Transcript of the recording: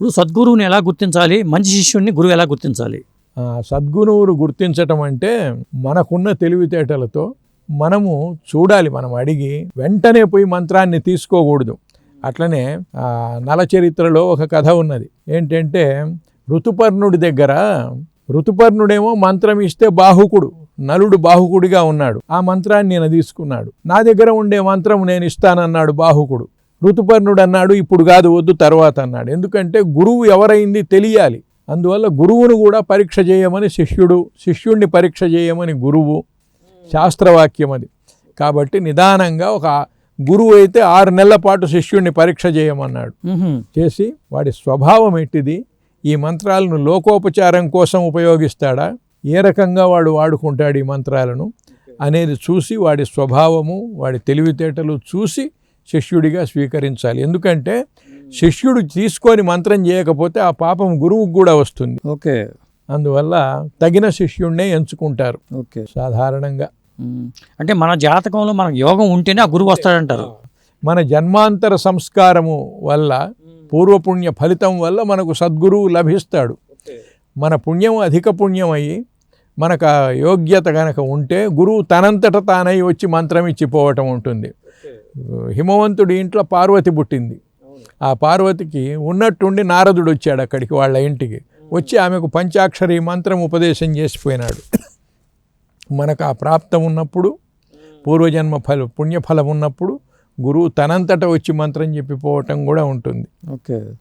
ఇప్పుడు సద్గురువుని ఎలా గుర్తించాలి? మంచి శిష్యుడిని గురువు ఎలా గుర్తించాలి? ఆ, సద్గురువును గుర్తించటం అంటే మనకున్న తెలివితేటలతో మనము చూడాలి మనం అడిగి వెంటనే పోయి మంత్రాన్ని తీసుకోకూడదు. అట్లనే నల చరిత్రలో ఒక కథ ఉన్నది. ఏంటంటే ఋతుపర్ణుడి దగ్గర ఋతుపర్ణుడేమో మంత్రం ఇస్తే బాహుకుడు నలుడు బాహుకుడిగా ఉన్నాడు. ఆ మంత్రాన్ని నేను తీసుకున్నాడు. నా దగ్గర ఉండే మంత్రం నేను ఇస్తానన్నాడు బాహుకుడు. ఋతుపర్ణుడు అన్నాడు ఇప్పుడు కాదు వద్దు తర్వాత అన్నాడు. ఎందుకంటే గురువు ఎవరైంది తెలియాలి. అందువల్ల గురువును కూడా పరీక్ష చేయమని శిష్యుడు శిష్యుణ్ణి పరీక్ష చేయమని గురువు శాస్త్రవాక్యం అది. కాబట్టి నిదానంగా ఒక గురువు అయితే ఆరు నెలల పాటు శిష్యుణ్ణి పరీక్ష చేయమన్నాడు. చేసి వాడి స్వభావం ఎట్టిది ఈ మంత్రాలను లోకోపచారం కోసం ఉపయోగిస్తాడా? ఏ రకంగా వాడు వాడుకుంటాడు ఈ మంత్రాలను? అనేది చూసి వాడి స్వభావము వాడి తెలివితేటలు చూసి శిష్యుడిగా స్వీకరించాలి. ఎందుకంటే శిష్యుడు తీసుకొని మంత్రం చేయకపోతే ఆ పాపం గురువుకు కూడా వస్తుంది. ఓకే. అందువల్ల తగిన శిష్యుణ్ణే ఎంచుకుంటారు. ఓకే. సాధారణంగా. అంటే మన జాతకంలో మనకు యోగం ఉంటేనే ఆ గురువు వస్తాడంటారు. మన జన్మాంతర సంస్కారము వల్ల పూర్వపుణ్య ఫలితం వల్ల మనకు సద్గురువు లభిస్తాడు. మన పుణ్యం అధిక పుణ్యం అయ్యి మనకు ఆ యోగ్యత గనక ఉంటే గురువు తనంతట తానై వచ్చి మంత్రం ఇచ్చిపోవటం ఉంటుంది. హిమవంతుడి ఇంట్లో పార్వతి పుట్టింది. ఆ పార్వతికి ఉన్నట్టుండి నారదుడు వచ్చాడు అక్కడికి వాళ్ళ ఇంటికి. వచ్చి ఆమెకు పంచాక్షరి మంత్రం ఉపదేశం చేసిపోయినాడు. మనకు ఆ ప్రాప్తం ఉన్నప్పుడు పూర్వజన్మ ఫల పుణ్యఫలం ఉన్నప్పుడు గురువు తనంతట వచ్చి మంత్రం చెప్పిపోవటం కూడా ఉంటుంది. ఓకే.